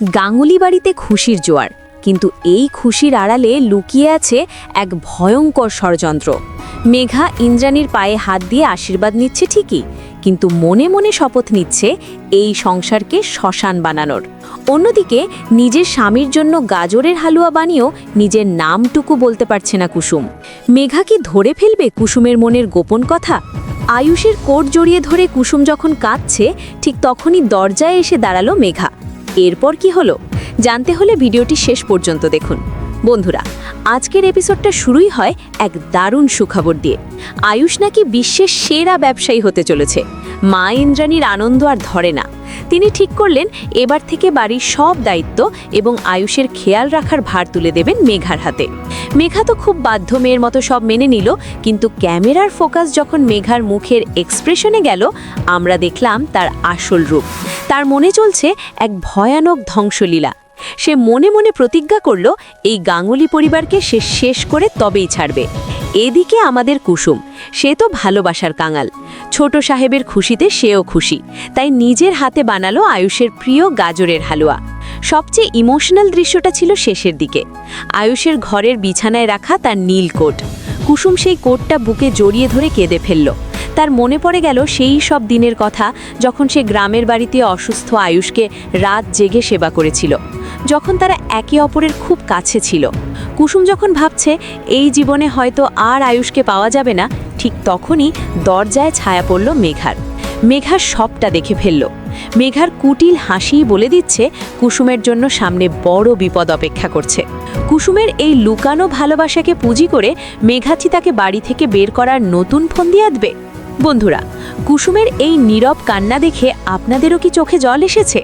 গাঙ্গুলি বাড়িতে খুশির জোয়ার, কিন্তু এই খুশির আড়ালে লুকিয়ে আছে এক ভয়ঙ্কর ষড়যন্ত্র। মেঘা ইন্দ্রাণীর পায়ে হাত দিয়ে আশীর্বাদ নিচ্ছে ঠিকই, কিন্তু মনে মনে শপথ নিচ্ছে এই সংসারকে শ্মশান বানানোর। অন্যদিকে নিজের স্বামীর জন্য গাজরের হালুয়া বানিয়েও নিজের নামটুকু বলতে পারছে না কুসুম। মেঘা কি ধরে ফেলবে কুসুমের মনের গোপন কথা? আয়ুষের কোট জড়িয়ে ধরে কুসুম যখন কাঁদছে, ঠিক তখনই দরজায় এসে দাঁড়াল মেঘা। এরপর কি হলো? জানতে হলে ভিডিওটি শেষ পর্যন্ত দেখুন। বন্ধুরা, আজকের এপিসোডটা শুরুই হয় এক দারুণ সুখবর দিয়ে। আয়ুষ নাকি বিশ্বের সেরা ব্যবসায়ী হতে চলেছে। মা ইন্দ্রাণীর আনন্দ আর ধরে না। তিনি ঠিক করলেন এবার থেকে বাড়ির সব দায়িত্ব এবং আয়ুষের খেয়াল রাখার ভার তুলে দেবেন মেঘার হাতে। মেঘা তো খুব বাধ্য মেয়ের মতো সব মেনে নিল, কিন্তু ক্যামেরার ফোকাস যখন মেঘার মুখের এক্সপ্রেশনে গেল, আমরা দেখলাম তার আসল রূপ। তার মনে চলছে এক ভয়ানক ধ্বংসলীলা। সে মনে মনে প্রতিজ্ঞা করল, এই গাঙ্গুলি পরিবারকে সে শেষ করে তবেই ছাড়বে। এদিকে আমাদের কুসুম, সে তো ভালোবাসার কাঙাল। ছোট সাহেবের খুশিতে সেও খুশি, তাই নিজের হাতে বানালো আয়ুষের প্রিয় গাজরের হালুয়া। সবচেয়ে ইমোশনাল দৃশ্যটা ছিল শেষের দিকে। আয়ুষের ঘরের বিছানায় রাখা তার নীল কোট। কুসুম সেই কোটটা বুকে জড়িয়ে ধরে কেঁদে ফেলল। তার মনে পড়ে গেল সেই সব দিনের কথা যখন সে গ্রামের বাড়িতে অসুস্থ আয়ুষকে রাত জেগে সেবা করেছিল। যখন তারা একে অপরের খুব কাছে ছিল। কুসুম যখন ভাবছে, এই জীবনে হয়তো আর আয়ুষকে পাওয়া যাবে না, ঠিক তখনই দরজায় ছায়া পড়ল মেঘার। মেঘার সবটা দেখে ফেলল। মেঘার কুটিল হাসিই বলে দিচ্ছে, কুসুমের জন্য সামনে বড় বিপদ অপেক্ষা করছে। কুসুমের এই লুকানো ভালোবাসাকে পুঁজি করে মেঘাচি তাকে বাড়ি থেকে বের করার নতুন ফোন দিয়ে আদবে বন্ধুরা, কুসুমের এই নীরব কান্না দেখে আপনাদেরও কি চোখে জল এসেছে?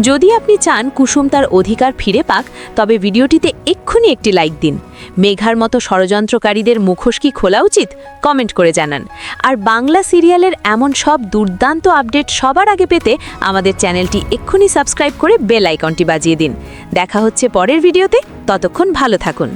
যদি আপনি চান কুসুম তার অধিকার ফিরে পাক, তবে ভিডিওটিতে এক্ষুনি একটি লাইক দিন। মেঘার মতো ষড়যন্ত্রকারীদের মুখোশ কি খোলা উচিত? কমেন্ট করে জানান। আর বাংলা সিরিয়ালের এমন সব দুর্দান্ত আপডেট সবার আগে পেতে আমাদের চ্যানেলটি এক্ষুনি সাবস্ক্রাইব করে বেল আইকনটি বাজিয়ে দিন। দেখা হচ্ছে পরের ভিডিওতে, ততক্ষণ ভালো থাকুন।